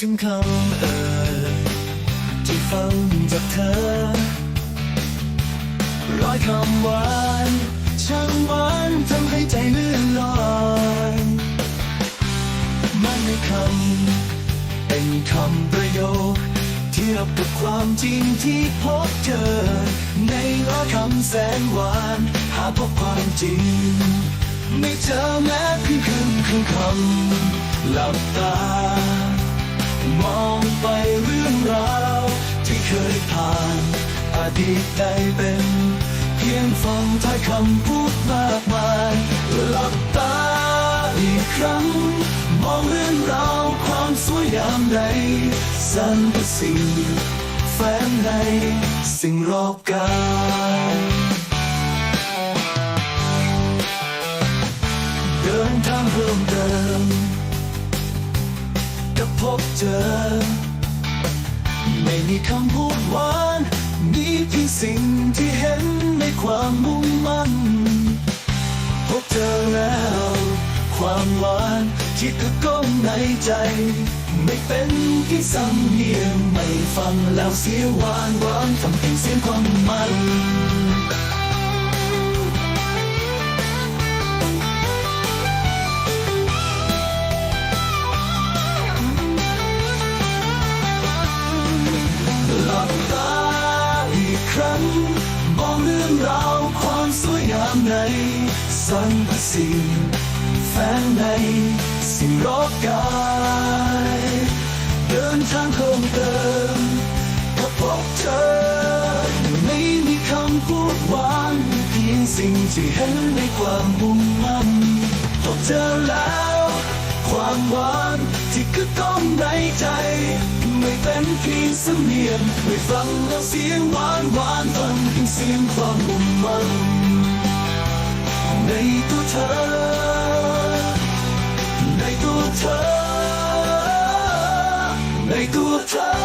คำเอ่ยที่ฟังจากเธอ ร้อยคำหวานช่างหวานทำให้ใจเลื่อนลอยมันในคำเป็นคำประโยคที่รับกับความจริงที่พบเจอ ในร้อยคำแสนหวาน หาพบความจริง ไม่เจอแม้เพียงครึ่งคำหลับตา ไปเรื่องราว ที่เคยผ่านอดีตได้เป็น เพียงฟังถ้อยคำพูดมากมายหลับตาอีกครั้ง มองเรื่องราวความสวยงามในสรรพสิ่งแฝงในสิ่งรอบกายเดินทางเพิ่มเติมก็พบเจอ ไม่มีคำพูดหวานมีเพียงสิ่งที่เห็นในความมุ่งมั่นพบเจอแล้ว ความหวานที่กระก้องในใจ ไม่เป็นที่สำเนียงไม่ฟังแล้วเสียหวานหวานทำเป็นเสียงความมัน ครั้งมองเรื่องราวความสวยงามในสรรพสิ่งแฝงในสิ่งรอบกายเดินทางเพิ่มเติมก็พบเจอไม่มีคำพูดหวานเพียงสิ่งที่เห็นในความมุ่งมั่นพบเจอแล้ว ความหวานที่กึกก้องในใจ ไม่เป็นเพียงสำเนียงไม่ฟังแล้วเสียงหวานหวานฟังเพียงเสียงความมุ่งมั่นในตัวเธอ ในตัวเธอ ในตัวเธอ